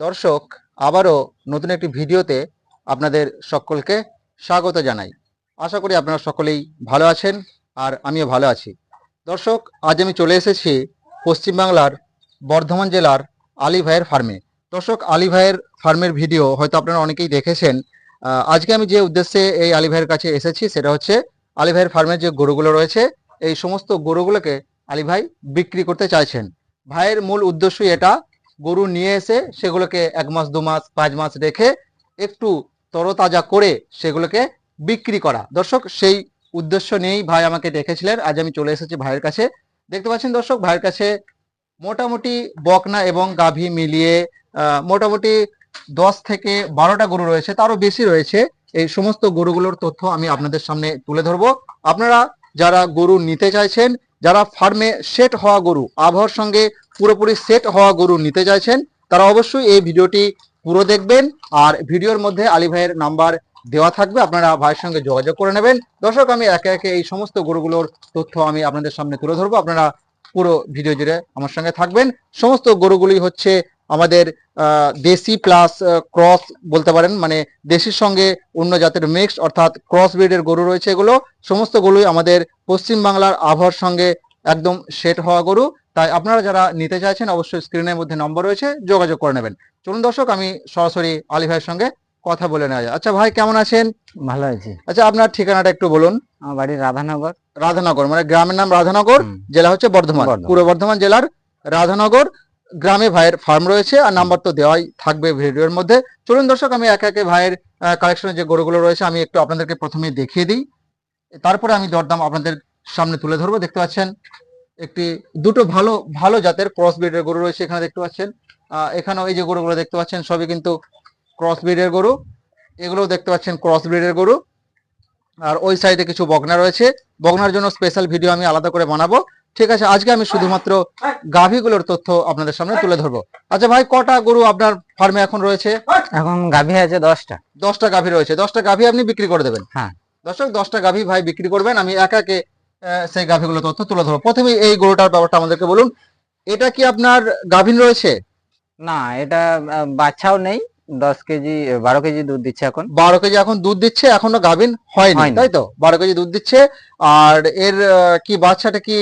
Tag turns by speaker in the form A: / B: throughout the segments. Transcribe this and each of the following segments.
A: দর্শক, আবারও নতুন একটি ভিডিওতে আপনাদের সকলকে স্বাগত জানাই। আশা করি আপনারা সকলেই ভালো আছেন আর আমিও ভালো আছি। দর্শক, আজ আমি চলে এসেছি পশ্চিমবাংলার বর্ধমান জেলার আলী ভাইয়ের ফার্মে। দর্শক, আলী ভাইয়ের ফার্মের ভিডিও হয়তো আপনারা অনেকেই দেখেছেন। আজকে আমি যে উদ্দেশ্যে এই আলী ভাইয়ের কাছে এসেছি সেটা হচ্ছে আলী ভাইয়ের ফার্মের যে গরুগুলো রয়েছে, এই সমস্ত গরুগুলোকে আলী ভাই বিক্রি করতে চাইছেন। ভাইয়ের মূল উদ্দেশ্যই এটা গরু নিয়ে এসে সেগুলোকে এক মাস, দু মাস, পাঁচ মাস রেখে একটু তরতাজা করে সেগুলোকে বিক্রি করা। দর্শক, সেই উদ্দেশ্য নিয়েই ভাই আমাকে দেখেছিলেন আজ আমি চলে এসেছি ভাইয়ের কাছে। দেখতে পাচ্ছেন দর্শক, ভাইয়ের কাছে মোটামুটি বকনা এবং গাভী মিলিয়ে মোটামুটি দশ থেকে বারোটা গরু রয়েছে, তারও বেশি রয়েছে। এই সমস্ত গরুগুলোর তথ্য আমি আপনাদের সামনে তুলে ধরবো। আপনারা যারা গরু নিতে চাইছেন, যারা ফার্মে সেট হওয়া গরু, আবহাওয়ার সঙ্গে পুরোপুরি সেট হওয়া গরু নিতে চাইছেন, তারা অবশ্যই এই ভিডিওটি পুরো দেখবেন। আর ভিডিওর মধ্যে আলী ভাইয়ের নাম্বার দেওয়া থাকবে, আপনারা ভাইয়ের সঙ্গে যোগাযোগ করে নেবেন। দর্শক, আমি একে একে এই সমস্ত গরুগুলোর তথ্য আমি আপনাদের সামনে তুলে ধরবো। আপনারা পুরো ভিডিও জুড়ে আমার সঙ্গে থাকবেন। সমস্ত গরুগুলি হচ্ছে আমাদের দেশি প্লাস ক্রস বলতে পারেন মানে দেশির সঙ্গে অন্য জাতের মিক্সড অর্থাৎ ক্রস ব্রিডের গরু রয়েছে এগুলো। সমস্ত গরুই আমাদের পশ্চিম বাংলার আবহাওয়ার সঙ্গে একদম সেট হওয়া গরু। তাই আপনারা যারা নিতে চাইছেন অবশ্যই স্ক্রিনের মধ্যে নম্বর রয়েছে যোগাযোগ করে নেবেন। চলুন দর্শক আমি সরাসরি আলী ভাইয়ের সঙ্গে কথা বলে নেওয়া যায় আচ্ছা ভাই কেমন আছেন?
B: ভালো আছি।
A: আচ্ছা আপনার ঠিকানাটা একটু বলুন।
B: আমার বাড়ি রাধানগর।
A: রাধানগর মানে গ্রামের নাম রাধানগর জেলা হচ্ছে বর্ধমান। পূর্ব বর্ধমান জেলার রাধানগর গ্রামে ভাইয়ের ফার্ম রয়েছে আর নাম্বার তো দেওয়াই থাকবে ভিডিওর মধ্যে। চলুন দর্শক আমি একে একে ভাইয়ের কালেকশনে যে গরুগুলো রয়েছে আমি একটু আপনাদেরকে প্রথমে দেখিয়ে দিই। তারপরে আমি দরদাম আপনাদের সামনে তুলে ধরবো দেখতে পাচ্ছেন? একটি দুটো ভালো ভালো জাতের ক্রস ব্রিডের গরু রয়েছে এখানে দেখতে পাচ্ছেন। আহ, এখানেও এই যে গরুগুলো দেখতে পাচ্ছেন সবই কিন্তু ক্রস ব্রিডের গরু। এগুলোও দেখতে পাচ্ছেন ক্রস ব্রিডের গরু। আর ওই সাইডে কিছু বগনা রয়েছে। বগনার জন্য স্পেশাল ভিডিও আমি আলাদা করে বানাবো। ঠিক আছে আজকে আমি শুধুমাত্র গাভীগুলোর তথ্য আপনাদের সামনে তুলে ধরবো। আচ্ছা ভাই কটা গরু আপনার ফার্মে এখন রয়েছে?
B: এখন গাভী আছে দশটা।
A: দশটা গাভী রয়েছে। দশটা গাভী আপনি বিক্রি করে দেবেন?
B: হ্যাঁ।
A: দর্শক দশটা গাভী ভাই বিক্রি করবেন। আমি একা একে আহ, সেই গাভীগুলো তথ্য তুলে ধরবো। প্রথমে এই গরুটার ব্যাপারটা আমাদেরকে বলুন। এটা কি আপনার গাভীন রয়েছে?
B: না এটা বাচ্চাও নেই দশ কেজি বারো কেজি দুধ দিচ্ছে এখন।
A: বারো কেজি এখন দুধ দিচ্ছে এখনও গাভীন হয়নি
B: হয়নি।
A: তাই তো? বারো কেজি দুধ দিচ্ছে আর এর কি বাচ্চাটা কি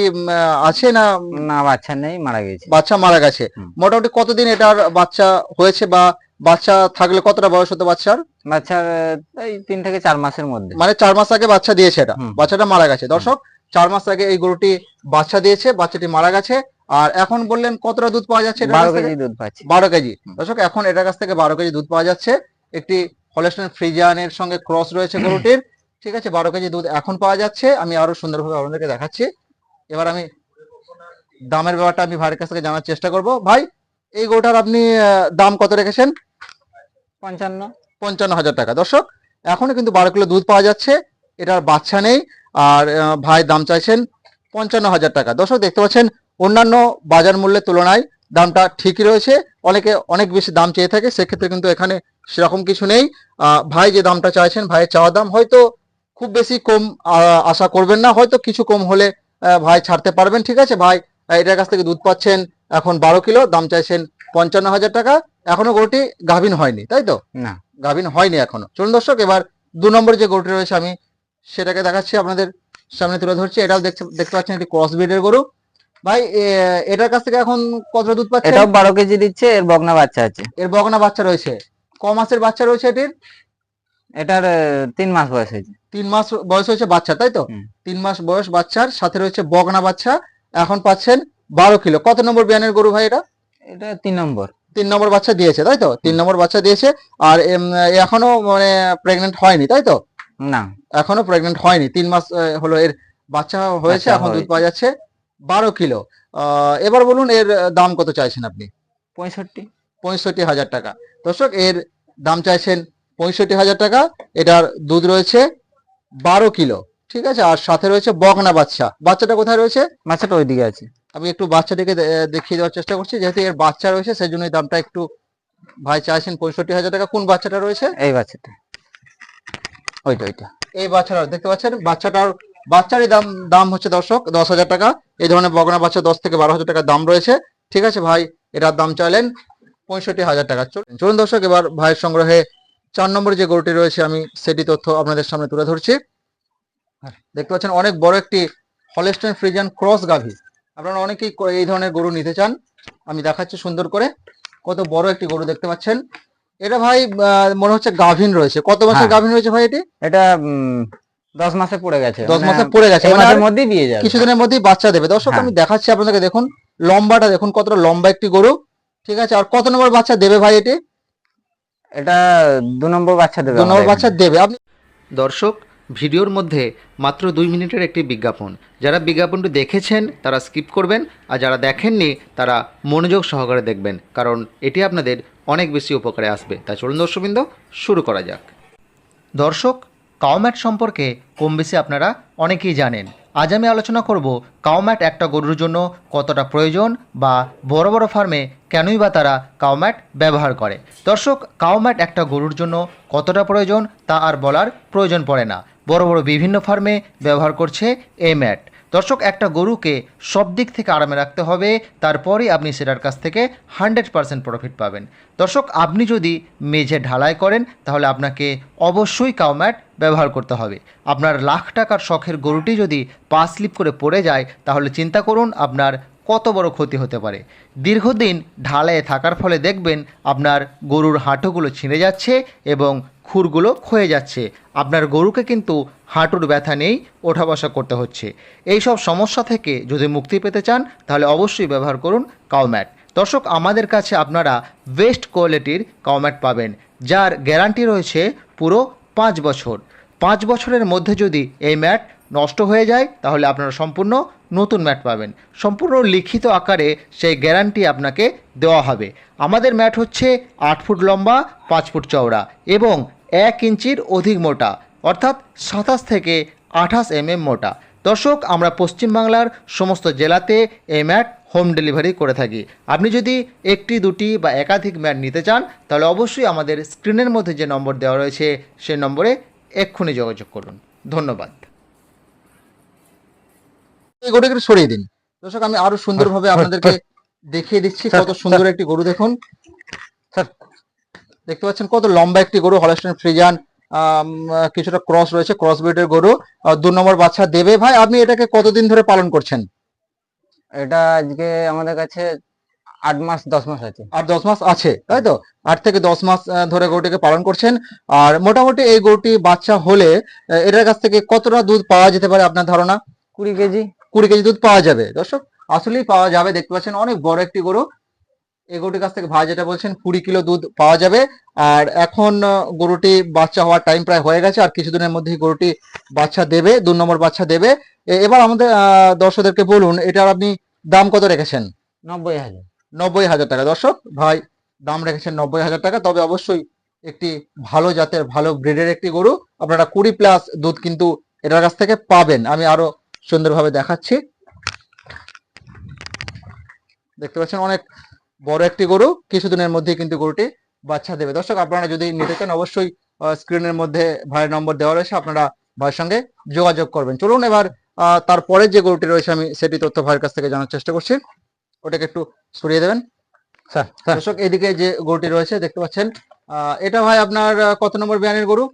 A: আছে না?
B: না বাচ্চা নেই মারা গেছে।
A: বাচ্চা মারা গেছে। মোটামুটি কতদিন এটার বাচ্চা হয়েছে বা বাচ্চা থাকলে কতটা বয়স হতো বাচ্চার?
B: বাচ্চার এই তিন থেকে চার মাসের মধ্যে।
A: মানে চার মাস আগে বাচ্চা দিয়েছে এটা। বাচ্চাটা মারা গেছে। দর্শক চার মাস আগে এই গরুটি বাচ্চা দিয়েছে বাচ্চাটি মারা গেছে। আর এখন বললেন কতটা দুধ পাওয়া যাচ্ছে?
B: বারো কেজি দুধ পাচ্ছি।
A: বারো কেজি। দর্শক এখন এটার কাছ থেকে বারো কেজি দুধ পাওয়া যাচ্ছে। একটি হলেস্টেন ফ্রিজিয়ানের সঙ্গে ক্রস রয়েছে গরুটির। ঠিক আছে বারো কেজি দুধ এখন পাওয়া যাচ্ছে। আমি আরও সুন্দরভাবে আপনাদেরকে দেখাচ্ছি। এবার আমি দামের ব্যাপারটা আমি ভাইয়ের কাছ থেকে জানার চেষ্টা করব। ভাই এই গরুটার আপনি দাম কত রেখেছেন?
B: পঞ্চান্ন।
A: পঞ্চান্ন হাজার টাকা। দর্শক এখনও কিন্তু বারো কিলো দুধ পাওয়া যাচ্ছে। এটার বাচ্চা নেই। আর ভাই দাম চাইছেন পঞ্চান্ন হাজার টাকা। দর্শক দেখতে পাচ্ছেন অন্যান্য বাজার মূল্যের তুলনায় দামটা ঠিকই রয়েছে। অনেকে অনেক বেশি দাম চেয়ে থাকে সেক্ষেত্রে কিন্তু এখানে সেরকম কিছু নেই। ভাই যে দামটা চাইছেন ভাইয়ের চাওয়া দাম হয়তো খুব বেশি কম আশা করবেন না। হয়তো কিছু কম হলে ভাই ছাড়তে পারবেন। ঠিক আছে ভাই এটার কাছ থেকে দুধ পাচ্ছেন এখন বারো কিলো দাম চাইছেন পঞ্চান্ন হাজার টাকা। এখনও গরুটি গাভিন হয়নি তাই তো?
B: না।
A: গাভিন হয়নি এখনও। চলুন দর্শক এবার দু নম্বর যে গরুটি রয়েছে আমি সেটাকে দেখাচ্ছি আপনাদের সামনে তুলে ধরছি। এটাও দেখতে দেখতে পাচ্ছেন একটি ক্রস ব্রিডের গরু। ভাই এটার কাছ থেকে এখন কত দুধ পাচ্ছে
B: এটাও বারো কেজি দিচ্ছে এর বগনা বাচ্চা আছে।
A: এর বগনা বাচ্চা রয়েছে। ক মাসের বাচ্চা রয়েছে এটির?
B: এটার তিন মাস বয়স হয়েছে।
A: তিন মাস বয়স হয়েছে বাচ্চা তাই তো। তিন মাস বয়স বাচ্চার সাথে রয়েছে বগনা বাচ্চা। এখন পাচ্ছেন বারো কিলো। কত নম্বর বিয়ানের গরু ভাই এটা?
B: এটা তিন নম্বর।
A: তিন নম্বর বাচ্চা দিয়েছে তাই তো? তিন নম্বর বাচ্চা দিয়েছে। আর এখনও মানে প্রেগনেন্ট হয়নি তাই তো?
B: না
A: এখনও প্রেগনেন্ট হয়নি। তিন মাস হলো এর বাচ্চা হয়েছে এখন দুধ পাওয়া যাচ্ছে বারো কিলো। এবার বলুন এর দাম কত চাইছেন আপনি?
B: পঁয়ষট্টি।
A: পঁয়ষট্টি হাজার টাকা। দর্শক এর দাম চাইছেন পঁয়ষট্টি হাজার টাকা। এটার দুধ রয়েছে বারো কিলো। ঠিক আছে? আর সাথে রয়েছে বকনা বাচ্চা। বাচ্চাটা কোথায় রয়েছে?
B: বাচ্চাটা ওইদিকে আছে।
A: আমি একটু বাচ্চাটিকে দেখিয়ে দেওয়ার চেষ্টা করছি। যেহেতু এর বাচ্চা রয়েছে সেই জন্য এই দামটা একটু ভাই চাইছেন পঁয়ষট্টি হাজার টাকা। কোন বাচ্চাটা রয়েছে?
B: এই বাচ্চাটা। ওইটা ওইটা।
A: এই বাচ্চাটা, দেখতে পাচ্ছেন? বাচ্চাটার, বাচ্চারই দাম দাম হচ্ছে দর্শক দশ হাজার টাকা। এই ধরনের বগনা বাচ্চা দশ থেকে বারো হাজার টাকার দাম রয়েছে। ঠিক আছে ভাই, এটার দাম চাইলেন পঁয়ষট্টি হাজার টাকা। চলুন দর্শক, এবার ভাইয়ের সংগ্রহে চার নম্বরে যে গরুটি রয়েছে, আমি সেটি তথ্য আপনাদের সামনে তুলে ধরছি। দেখতে পাচ্ছেন, অনেক বড় একটি হলেস্টেন ফ্রিজিয়ান ক্রস গাভী। আপনারা অনেকেই এই ধরনের গরু নিতে চান। আমি দেখাচ্ছি সুন্দর করে। কত বড় একটি গরু দেখতে পাচ্ছেন। এটা ভাই মনে হচ্ছে গাভিন রয়েছে। কত মাসের গাভিন রয়েছে ভাই এটি?
B: এটা উম, দশ মাসে পড়ে গেছে।
A: দশ
B: মানে
A: মাসে পড়ে গেছে মানে
B: মাসের মধ্যেই দিয়ে যাবে।
A: কিছুদিনের মধ্যেই বাচ্চা দেবে। দর্শক
B: হ্যাঁ।
A: আমি দেখাচ্ছি আপনাদেরকে দেখুন লম্বাটা দেখুন কতটা লম্বা একটি গরু। ঠিক আছে আর কত নম্বর বাচ্চা দেবে ভাই এটি?
B: এটা দু নম্বর বাচ্চা দেবে
A: দু নম্বর বাচ্চা দেবে। আপনি
C: দর্শক ভিডিওর মধ্যে মাত্র দুই মিনিটের একটি বিজ্ঞাপন। যারা বিজ্ঞাপনটি দেখেছেন, তারা স্কিপ করবেন, আর যারা দেখেননি, তারা মনোযোগ সহকারে দেখবেন, কারণ এটি আপনাদের অনেক বেশি উপকারে আসবে। তাই চলুন দর্শকবৃন্দ, শুরু করা যাক। দর্শক কাউম্যাট সম্পর্কে কম বেশি আপনারা অনেকেই জানেন। আজ আমি আলোচনা করব কাউম্যাট একটা গরুর জন্য কতটা প্রয়োজন বা বড় বড় ফার্মে কেনই বা তারা কাউম্যাট ব্যবহার করে। দর্শক কাউম্যাট একটা গরুর জন্য কতটা প্রয়োজন তা আর বলার প্রয়োজন পড়ে না। বড় বড় বিভিন্ন ফার্মে ব্যবহার করছে এই ম্যাট। দর্শক, একটা গরুকে সব দিক থেকে আরামে রাখতে হবে তারপরেই আপনি সেটার কাছ থেকে হান্ড্রেড পারসেন্ট প্রফিট পাবেন। দর্শক, আপনি যদি মেঝে ঢালাই করেন, তাহলে আপনাকে অবশ্যই কাউম্যাট ব্যবহার করতে হবে। আপনার লাখ টাকার শখের গরুটি যদি পা স্লিপ করে পড়ে যায়, তাহলে চিন্তা করুন, আপনার কত বড় ক্ষতি হতে পারে। দীর্ঘদিন ঢালায়ে থাকার ফলে দেখবেন আপনার গরুর হাঁটুগুলো ছিঁড়ে যাচ্ছে এবং খুরগুলো ক্ষয়ে যাচ্ছে। আপনার গরুকে কিন্তু হাঁটুর ব্যথা নেই ওঠা বসা করতে হচ্ছে। এই সব সমস্যা থেকে যদি মুক্তি পেতে চান, তাহলে অবশ্যই ব্যবহার করুন কাউম্যাট দর্শক, আমাদের কাছে আপনারা বেস্ট কোয়ালিটির কাউম্যাট পাবেন, যার গ্যারান্টি রয়েছে পুরো পাঁচ বছর। পাঁচ বছরের মধ্যে যদি এই ম্যাট নষ্ট হয়ে যায়, তাহলে আপনারা সম্পূর্ণ নতুন ম্যাট পাবেন। সম্পূর্ণ লিখিত আকারে সেই গ্যারান্টি আপনাকে দেওয়া হবে। আমাদের ম্যাট হচ্ছে আট ফুট লম্বা, পাঁচ ফুট চওড়া এবং এক ইঞ্চির অধিক মোটা, অর্থাৎ সাতাশ থেকে আঠাশ এমএম মোটা। দর্শক, আমরা পশ্চিমবাংলার সমস্ত জেলাতে এই ম্যাট হোম ডেলিভারি করে থাকি। আপনি যদি একটি, দুটি বা একাধিক ম্যাট নিতে চান, তাহলে অবশ্যই আমাদের স্ক্রিনের মধ্যে যে নম্বর দেওয়া রয়েছে, সেই নম্বরে এক্ষুনি যোগাযোগ করুন। ধন্যবাদ।
A: এই গরুটাকে একটু সরিয়ে দিন। দর্শক আমি আরও সুন্দরভাবে আপনাদেরকে দেখিয়ে দিচ্ছি কত সুন্দর একটি গরু। দেখুন দেখতে পাচ্ছেন কত লম্বা একটি গরু হলস্টেন ফ্রিজান কিছুটা ক্রস রয়েছে ক্রস ব্রিডের গরু। দু নম্বর বাচ্চা দেবে ভাই আপনি এটাকে কতদিন ধরে পালন করছেন?
B: এটা আজকে আমাদের কাছে আট মাস দশ মাস আছে।
A: আর দশ মাস আছে তাই তো? আট থেকে দশ মাস ধরে গরুটিকে পালন করছেন। আর মোটামুটি এই গরুটি বাচ্চা হলে এটার কাছ থেকে কতটা দুধ পাওয়া যেতে পারে আপনার ধারণা?
B: কুড়ি কেজি।
A: কুড়ি কেজি দুধ পাওয়া যাবে। দর্শক আসলেই পাওয়া যাবে। দেখতে পাচ্ছেন অনেক বড় একটি গরু। এই গরুটির কাছ থেকে ভাই যেটা বলছেন কুড়ি কিলো দুধ পাওয়া যাবে। আর এখন গরুটি বাচ্চা হওয়ার টাইম প্রায় হয়ে গেছে। আর কিছুদিনের মধ্যেই গরুটি বাচ্চা দেবে দু নম্বর বাচ্চা দেবে। এবার আমাদের দর্শকদেরকে বলুন এটার আপনি দাম কত রেখেছেন?
B: নব্বই হাজার।
A: নব্বই হাজার টাকা। দর্শক ভাই দাম রেখেছেন নব্বই হাজার টাকা। তবে অবশ্যই একটি ভালো জাতের ভালো ব্রিডের একটি গরু। আপনারা কুড়ি প্লাস দুধ কিন্তু এটার কাছ থেকে পাবেন। আমি আরও সুন্দরভাবে দেখাচ্ছি। দেখতে পাচ্ছেন অনেক বড় একটি গরু কিছুদিনের মধ্যে কিন্তু গরুটি বাচ্চা দেবে। দর্শক আপনারা যদি নিতে চান অবশ্যই স্ক্রিনের মধ্যে ভাইয়ের নম্বর দেওয়া রয়েছে আপনারা ভাইয়ের সঙ্গে যোগাযোগ করবেন। চলুন এবার তারপরে যে গরুটি রয়েছে আমি সেটি তথ্য ভাইয়ের কাছ থেকে জানার চেষ্টা করছি। ওটাকে একটু সরিয়ে দেবেন। দর্শক এদিকে যে গরুটি রয়েছে দেখতে পাচ্ছেন এটা ভাই আপনার কত নম্বর বিয়ানের গরু?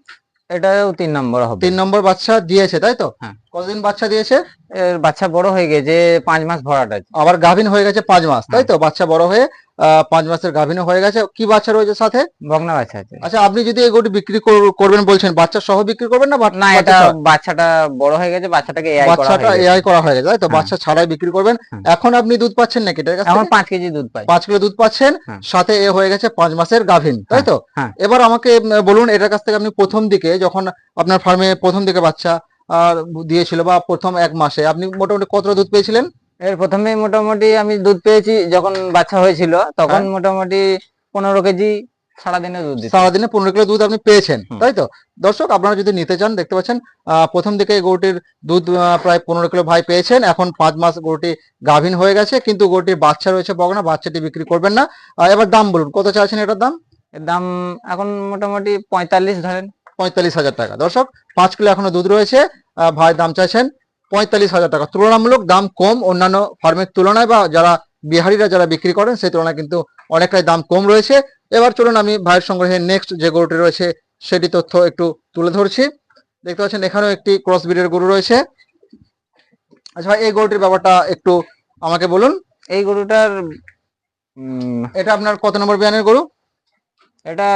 B: এটাও তিন নম্বর হবে।
A: তিন নম্বর বাচ্চা দিয়েছে তাই তো?
B: হ্যাঁ।
A: কতদিন বাচ্চা দিয়েছে?
B: বাচ্চা বড় হয়ে গেছে পাঁচ মাস ভরাট আছে
A: আবার গাভিন হয়ে গেছে পাঁচ মাস তাই তো? বাচ্চা বড় হয়ে পাঁচ মাসের গাভিনও হয়ে গেছে। কি বাচ্চা রয়েছে সাথে?
B: বকনা বাচ্চা আছে।
A: আচ্ছা আপনি যদি এই গরুটি বিক্রি করবেন বলছেন বাচ্চা সহ বিক্রি করবেন না
B: না এটা বাচ্চাটা বড় হয়ে গেছে বাচ্চাটাকে এআই করা
A: বাচ্চাটা এআই করা হয়ে গেছে তাই তো?
B: হ্যাঁ।
A: বাচ্চা ছাড়াই বিক্রি করবেন।
B: হ্যাঁ।
A: এখন আপনি দুধ পাচ্ছেন নাকি এটার কাছ
B: এখন
A: থেকে?
B: পাঁচ কেজি দুধ পাই।
A: পাঁচ কিলো দুধ পাচ্ছেন
B: হ্যাঁ।
A: সাথে এ হয়ে গেছে পাঁচ মাসের গাভিন তাই তো?
B: হ্যাঁ।
A: এবার আমাকে বলুন এটার কাছ থেকে আপনি প্রথম দিকে যখন আপনার ফার্মে প্রথম দিকে বাচ্চা দিয়েছিল বা প্রথম এক মাসে। আপনি মোটামুটি কতটা দুধ পেয়েছিলেন?
B: এর প্রথমে মোটামুটি আমি দুধ পেয়েছি যখন বাচ্চা হয়েছিল তখন
A: হ্যাঁ।
B: মোটামুটি পনেরো কেজি সারাদিনে দুধ
A: সারাদিনে পনেরো কিলো দুধ আপনি পেয়েছেন তাই তো? দর্শক আপনারা যদি নিতে চান দেখতে পাচ্ছেন আহ, প্রথম দিকে গরুটির দুধ প্রায় পনেরো কিলো ভাই পেয়েছেন। এখন পাঁচ মাস গরুটি গাভিন হয়ে গেছে কিন্তু গরুটির বাচ্চা রয়েছে বগনা বাচ্চাটি বিক্রি করবেন না। এবার দাম বলুন কত চাইছেন এটার দাম?
B: এর দাম এখন মোটামুটি পঁয়তাল্লিশ ধরেন।
A: পঁয়তাল্লিশ হাজার টাকা। দর্শক পাঁচ কিলো এখনও দুধ রয়েছে। ভাই দাম চাইছেন পঁয়তাল্লিশ হাজার টাকা। তুলনামূলক দাম কম অন্যান্য ফার্মের তুলনায় বা যারা বিহারিরা যারা বিক্রি করেন সেই তুলনায় কিন্তু অনেকটাই দাম কম রয়েছে। এবার চলুন আমি ভাইয়ের সংগ্রহে নেক্সট যে গরুটি রয়েছে সেটি তথ্য একটু তুলে ধরছি। দেখতে পাচ্ছেন এখানেও একটি ক্রস ব্রিডের গরু রয়েছে। আচ্ছা ভাই এই গরুটির ব্যাপারটা একটু আমাকে বলুন।
B: এই গরুটার
A: এটা আপনার কত নম্বর বিয়ানের গরু?
B: এটা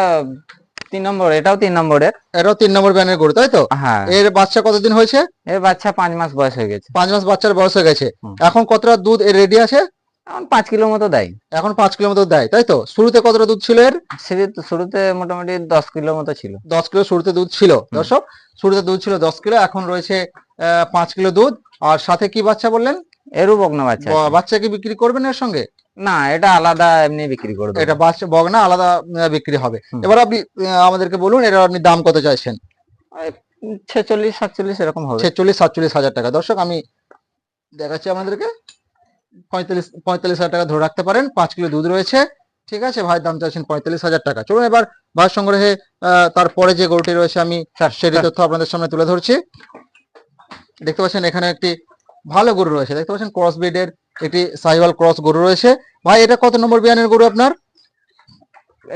B: তিন নম্বর এটাও তিন নম্বরের।
A: এটাও তিন নম্বর বিয়ানের গরু তাই তো?
B: হ্যাঁ।
A: এর বাচ্চা কতদিন হয়েছে?
B: এর বাচ্চা পাঁচ মাস বয়স হয়ে গেছে।
A: পাঁচ মাস বাচ্চার বয়স হয়ে গেছে। এখন কতটা দুধ এর রেডি আছে?
B: এখন পাঁচ কিলো মতো দেয়।
A: এখন পাঁচ কিলো মতো দেয় তাই তো? শুরুতে কতটা দুধ ছিল এর?
B: শুরুতে মোটামুটি দশ কিলো মতো ছিল।
A: দশ কিলো শুরুতে দুধ ছিল দর্শক শুরুতে দুধ ছিল দশ কিলো এখন রয়েছে পাঁচ কিলো দুধ। আর সাথে কি বাচ্চা বললেন?
B: এরও বকনা বাচ্চা।
A: বাচ্চা কি বিক্রি করবেন এর সঙ্গে?
B: না এটা আলাদা এমনি বিক্রি করে দেবো।
A: এটা বাচ্চা বগনা আলাদা বিক্রি হবে। এবার আপনি আমাদেরকে বলুন এটা আপনি দাম কত চাইছেন?
B: ছেচল্লিশ সাতচল্লিশ এরকম হবে।
A: ছেচল্লিশ সাতচল্লিশ হাজার টাকা। দর্শক আমি দেখাচ্ছি আপনাদেরকে। পঁয়তাল্লিশ পঁয়তাল্লিশ হাজার টাকা ধরে রাখতে পারেন। পাঁচ কিলো দুধ রয়েছে। ঠিক আছে ভাইয়ের দাম চাইছেন পঁয়তাল্লিশ হাজার টাকা। চলুন এবার ভাইয়ের সংগ্রহে আহ, তারপরে যে গরুটি রয়েছে আমি সেটি তথ্য আপনাদের সামনে তুলে ধরছি। দেখতে পাচ্ছেন এখানে একটি ভালো গরু রয়েছে। দেখতে পাচ্ছেন ক্রস ব্রিডের একটি সাইওয়াল ক্রস গরু রয়েছে। ভাই এটা কত নম্বর বিয়ানের গরু আপনার?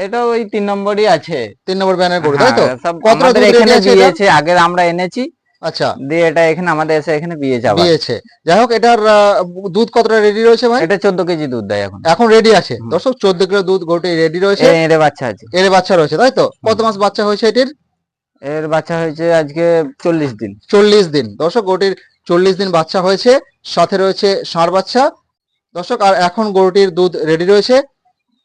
B: এটা ওই তিন নম্বরই আছে।
A: তিন নম্বর বিয়ানের গরু তাই তো?
B: হ্যাঁ, এখানে? বিয়েছে আগের আমরা এনেছি।
A: আচ্ছা।
B: দিয়ে এটা এখানে আমাদের এসে এখানে বিয়ে যাবে
A: দিয়েছে যাই হোক এটার দুধ কতটা রেডি রয়েছে ভাই?
B: এটা চোদ্দ কেজি দুধ দেয় এখন।
A: এখন রেডি আছে। দর্শক কিলো দুধ রেডি রয়েছে।
B: এর বাচ্চা আছে।
A: এর বাচ্চা রয়েছে তাই তো? কত মাস বাচ্চা হয়েছে এটির?
B: এর বাচ্চা হয়েছে আজকে চল্লিশ দিন।
A: চল্লিশ দিন। দর্শক গরুটির চল্লিশ দিন বাচ্চা হয়েছে সাথে রয়েছে ষাঁড় বাচ্চা। দর্শক আর এখন গরুটির দুধ রেডি রয়েছে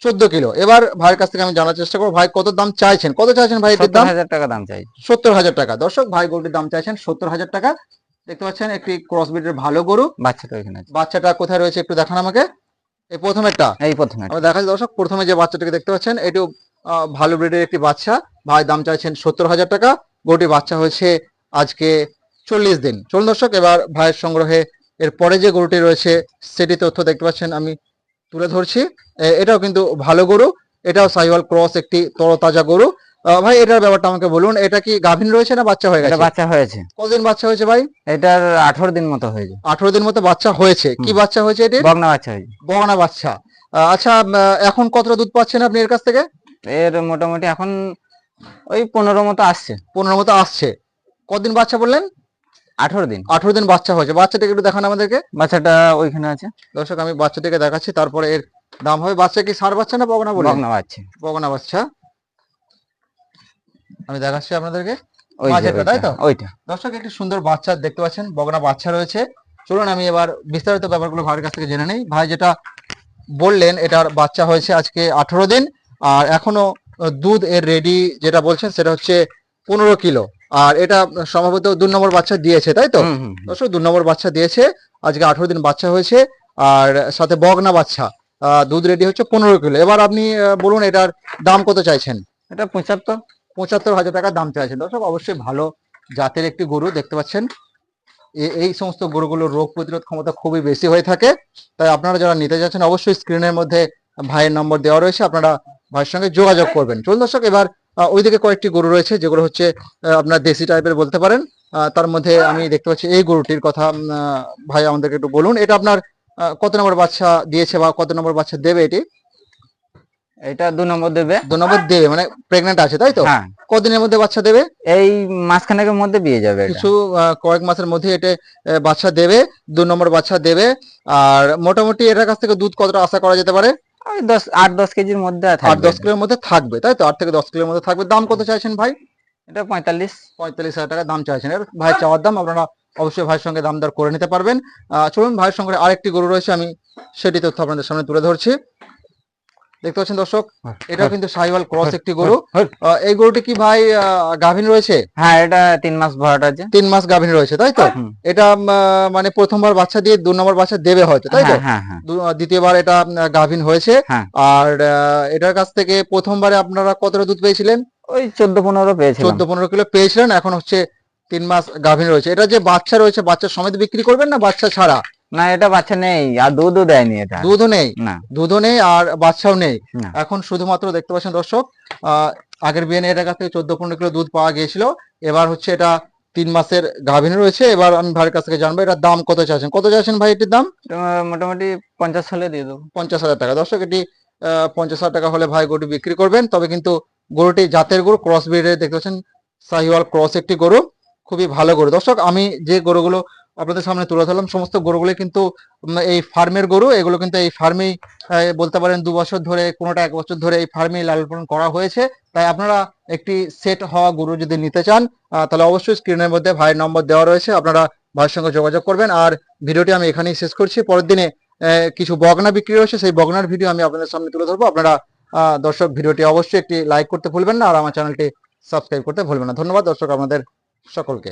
A: চোদ্দ কিলো। এবার ভাইয়ের কাছ থেকে আমি জানার চেষ্টা করব ভাই কত দাম চাইছেন? কত চাইছেন ভাই
B: সত্তর
A: দাম?
B: হাজার টাকা দাম চাই।
A: সত্তর হাজার টাকা। দর্শক ভাই গরুটির দাম চাইছেন সত্তর হাজার টাকা। দেখতে পাচ্ছেন একটি ক্রস ব্রিডের ভালো গরু।
B: বাচ্চাটা এখানে
A: বাচ্চাটা কোথায় রয়েছে একটু দেখান আমাকে। এই প্রথমেরটা।
B: এই প্রথমে
A: আমরা দেখা দর্শক প্রথমে যে বাচ্চাটাকে দেখতে পাচ্ছেন এটিও আহ, ভালো ব্রিডের একটি বাচ্চা। ভাই দাম চাইছেন সত্তর হাজার টাকা। গরুটি বাচ্চা হয়েছে আজকে চল্লিশ দিন। চলুন দর্শক এবার ভাইয়ের সংগ্রহে এর পরে যে গরুটি রয়েছে সেটি তথ্য দেখতে পাচ্ছেন আমি তুলে ধরছি। এটাও কিন্তু ভালো গরু। এটাও সাইওয়াল ক্রস একটি তরতাজা গরু। ভাই এটার ব্যাপারটা আমাকে বলুন এটা কি গাভিন রয়েছে না বাচ্চা হয়ে গেছে?
B: বাচ্চা হয়েছে।
A: কতদিন বাচ্চা হয়েছে ভাই?
B: এটার আঠারো দিন মতো হয়েছে।
A: আঠারো দিন মতো বাচ্চা হয়েছে। কি বাচ্চা হয়েছে এটি
B: বগনা বাচ্চা হয়েছে।
A: বগনা বাচ্চা। আচ্ছা এখন কতটা দুধ পাচ্ছেন আপনি এর কাছ থেকে?
B: এর মোটামুটি এখন ওই পনেরো মতো আসছে।
A: পনেরো মতো আসছে। কদিন বাচ্চা বললেন?
B: আঠারো দিন
A: আঠারো দিন বাচ্চা হয়েছে। বাচ্চাটাকে একটু দেখান আমাদেরকে।
B: বাচ্চাটা ওইখানে আছে।
A: দর্শক আমি বাচ্চাটাকে দেখাচ্ছি তারপরে এর দাম হবে। বাচ্চা কি ষাঁড় বাচ্চা না বগনা বললেন
B: বগনা বাচ্চা।
A: বগনা বাচ্চা। আমি দেখাচ্ছি আপনাদেরকে।
B: ওই
A: তাই তো?
B: ওইটা,
A: দর্শক একটি সুন্দর বাচ্চা দেখতে পাচ্ছেন বগনা বাচ্চা রয়েছে। চলুন আমি এবার বিস্তারিত ব্যাপারগুলো ভাইয়ের কাছ থেকে জেনে নেই। ভাই যেটা বললেন এটার বাচ্চা হয়েছে আজকে আঠারো দিন। আর এখনও দুধ এর রেডি যেটা বলছেন সেটা হচ্ছে পনেরো কিলো। আর এটা সম্ভবত দু নম্বর বাচ্চা দিয়েছে তাই তো। দর্শক দু নম্বর বাচ্চা দিয়েছে। আজকে আঠারো দিন বাচ্চা হয়েছে আর সাথে বগনা বাচ্চা। দুধ রেডি হচ্ছে পনেরো কিলো। এবার আপনি বলুন এটার দাম কত চাইছেন?
B: এটা পঁচাত্তর।
A: পঁচাত্তর হাজার টাকা দাম চাইছেন। দর্শক অবশ্যই ভালো জাতের একটি গরু দেখতে পাচ্ছেন। এই সমস্ত গরুগুলোর রোগ প্রতিরোধ ক্ষমতা খুবই বেশি হয়ে থাকে। তাই আপনারা যারা নিতে যাচ্ছেন অবশ্যই স্ক্রিনের মধ্যে ভাইয়ের নম্বর দেওয়া রয়েছে। আপনারা ভাইয়ের সঙ্গে যোগাযোগ করবেন। চলুন দর্শক এবার ওইদিকে কয়েকটি গরু রয়েছে যেগুলো হচ্ছে আপনার দেশি টাইপের বলতে পারেন। তার মধ্যে আমি দেখতে পাচ্ছি এই গরুটির কথা ভাই আমাদেরকে একটু বলুন। এটা আপনার কত নম্বর বাচ্চা দিয়েছে বা কত নম্বর বাচ্চা দেবে এটি?
B: এটা দু নম্বর দেবে।
A: দু নম্বর দেবে মানে প্রেগনেন্ট আছে তাই তো?
B: হ্যাঁ।
A: কদিনের মধ্যে বাচ্চা দেবে?
B: এই মাসখানেকের মধ্যে বিয়ে যাবে
A: কিছু কয়েক মাসের মধ্যে এটা বাচ্চা দেবে দু নম্বর বাচ্চা দেবে। আর মোটামুটি এটার কাছ থেকে দুধ কতটা আশা করা যেতে পারে?
B: ওই দশ আট দশ কেজির মধ্যে
A: আট দশ কিলোর মধ্যে থাকবে তাই তো? আট থেকে দশ কিলোর মধ্যে থাকবে। দাম কত চাইছেন ভাই?
B: এটা পঁয়তাল্লিশ।
A: পঁয়তাল্লিশ হাজার টাকা দাম চাইছেন। এর ভাই চাওয়ার দাম আপনারা অবশ্যই ভাইয়ের সঙ্গে দাম দর করে নিতে পারবেন। আহ, চলুন ভাইয়ের সঙ্গে আরেকটি গরু রয়েছে আমি সেটি তথ্য আপনাদের সামনে তুলে ধরছি। দেখতে পাচ্ছেন দর্শক? এটাও কিন্তু সাহিওয়াল ক্রস একটি গরু। আহ, এই গরুটি কি ভাই আহ, গাভীন রয়েছে?
B: হ্যাঁ এটা তিন মাস ভরাট আছে।
A: তিন মাস গাভিন রয়েছে তাই তো? এটা মানে প্রথমবার বাচ্চা দিয়ে দু নম্বর বাচ্চা দেবে হয়তো তাই তো?
B: হ্যাঁ হ্যাঁ হ্যাঁ।
A: দ্বিতীয়বার এটা গাভিন হয়েছে।
B: হ্যাঁ।
A: আর আহ, এটার কাছ থেকে প্রথমবারে আপনারা কতটা দুধ পেয়েছিলেন?
B: ওই চোদ্দ পনেরো পেয়েছিলাম।
A: চোদ্দ পনেরো কিলো পেয়েছিলেন এখন হচ্ছে তিন মাস গাভিন রয়েছে। এটা যে বাচ্চা রয়েছে বাচ্চা সমেত বিক্রি করবেন না বাচ্চা ছাড়া?
B: না এটা বাচ্চা নেই আর দুধও দেয়নি এটা।
A: দুধও নেই?
B: না।
A: দুধও নেই আর বাচ্চাও নেই? এখন শুধুমাত্র দেখতে পাচ্ছেন দর্শক আহ, আগের বিয়ে এটার কাছ থেকে চোদ্দ পনেরো কিলো দুধ পাওয়া গিয়েছিল। এবার হচ্ছে এটা তিন মাসের গাভিনী রয়েছে। এবার আমি ভাইয়ের কাছ থেকে জানব এটার দাম কত চাইছেন। কত চাইছেন ভাই এটির দাম?
B: মোটামুটি পঞ্চাশ হলে দিয়ে দেবো।
A: পঞ্চাশ হাজার টাকা। দর্শক এটি আহ, পঞ্চাশ হাজার টাকা হলে ভাই গরুটি বিক্রি করবেন। তবে কিন্তু গরুটি জাতের গরু ক্রস ব্রিডের দেখতে পাচ্ছেন সাহিওয়াল ক্রস একটি গরু। খুবই ভালো গরু। দর্শক আমি যে গরুগুলো আপনাদের সামনে তুলে ধরলাম। সমস্ত গরুগুলো কিন্তু এই ফার্মের গরু। এগুলো কিন্তু এই ফার্মেই বলতে পারেন দু বছর ধরে, কোনোটা এক বছর ধরে এই ফার্মেই লালন পালন করা হয়েছে। তাই আপনারা একটি সেট হওয়া গরু যদি নিতে চান তাহলে অবশ্যই স্ক্রিনের মধ্যে ভাইয়ের নম্বর দেওয়া রয়েছে। আপনারা ভাইয়ের সঙ্গে যোগাযোগ করবেন। আর ভিডিওটি আমি এখানেই শেষ করছি। পরের দিনে কিছু বগনা বিক্রি রয়েছে সেই বগনার ভিডিও আমি আপনাদের সামনে তুলে ধরবো। আপনারা দর্শক ভিডিওটি অবশ্যই একটি লাইক করতে ভুলবেন না, আর আমার চ্যানেলটি সাবস্ক্রাইব করতে ভুলবেন না। ধন্যবাদ দর্শক আমাদের সকলকে।